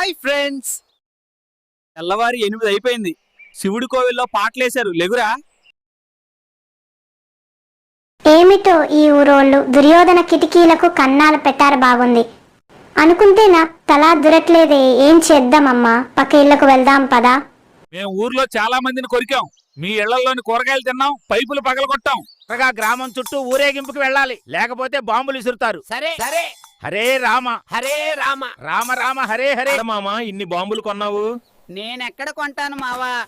Hi friends. తెల్లవారి ఎనిమిది అయిపోయింది. శివుడి కోవిల్లో పాటలేశారు. లెగురా. ఏమిటో ఈ ఊరోళ్ళు దుర్యోధన కిటికీలకు కన్నాలు పెట్టారు బాగుంది. అనుకుంటే నా తలా దురట్లేదే. ఏం చేద్దామమ్మా? పక్క ఇళ్ళకు వెళ్దాం పదా. మేము ఊర్లో చాలా మందిని కొరికాం. మీ ఇళ్ళలోని కూరగాయలు తిన్నాం పైపులు పగలగొట్టాం. త్వరగా గ్రామం చుట్టూ ఊరేగింపుకి వెళ్ళాలి. లేకపోతే బాంబులు విసురుతారు సరే సరే. హరే రామ. హరే రామ. రామ రామ హరే హరే. మామ ఇన్ని బాంబులు కొన్నావు? నేనెక్కడ కొంటాను మావా?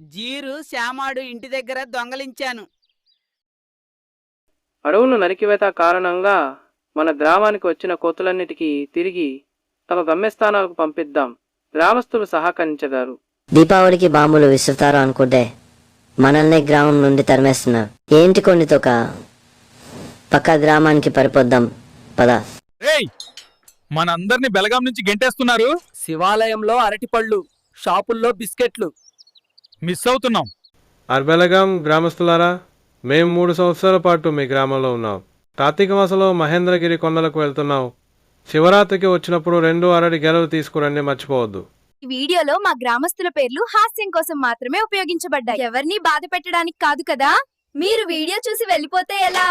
జీరు శ్యామాడు ఇంటి దగ్గర దొంగలించాను. అడవులు నరికివేత కారణంగా మన గ్రామానికి వచ్చిన కోతులన్నిటికీ తిరిగి తమ గమ్యస్థానాలకు పంపిద్దాం. గ్రామస్తులు సహకరించగారు దీపావళికి బాంబులు విసురుతారు అనుకుంటే మనల్ని గ్రామం నుండి తరిమేస్తున్నారు. ఏంటి కొన్ని తొక పక్క గ్రామానికి పరిపోద్దాం. పద. రేయ్ మనందరిని బెలగాం నుంచి గెంటేస్తున్నారు. శివాలయంలో అరటిపళ్ళు షాపుల్లో బిస్కెట్లు. మిస్ అవుతున్నాం. అర్బెలగాం గ్రామస్తులారా మేము మూడు సంవత్సరాల పాటు మీ గ్రామంలో ఉన్నాం. కార్తీక మాసంలో మహేంద్రగిరి కొండలకు వెళ్తున్నాం. శివరాత్రికి వచ్చినప్పుడు రెండు అరటి గెలలు తీసుకురండి మర్చిపోవద్దు. ఈ వీడియోలో మా గ్రామస్తుల పేర్లు హాస్యం కోసం మాత్రమే ఉపయోగించబడ్డాయి. ఎవరిని బాధ పెట్టడానికి కాదు కదా? మీరు వీడియో చూసి వెళ్ళిపోతే ఎలా?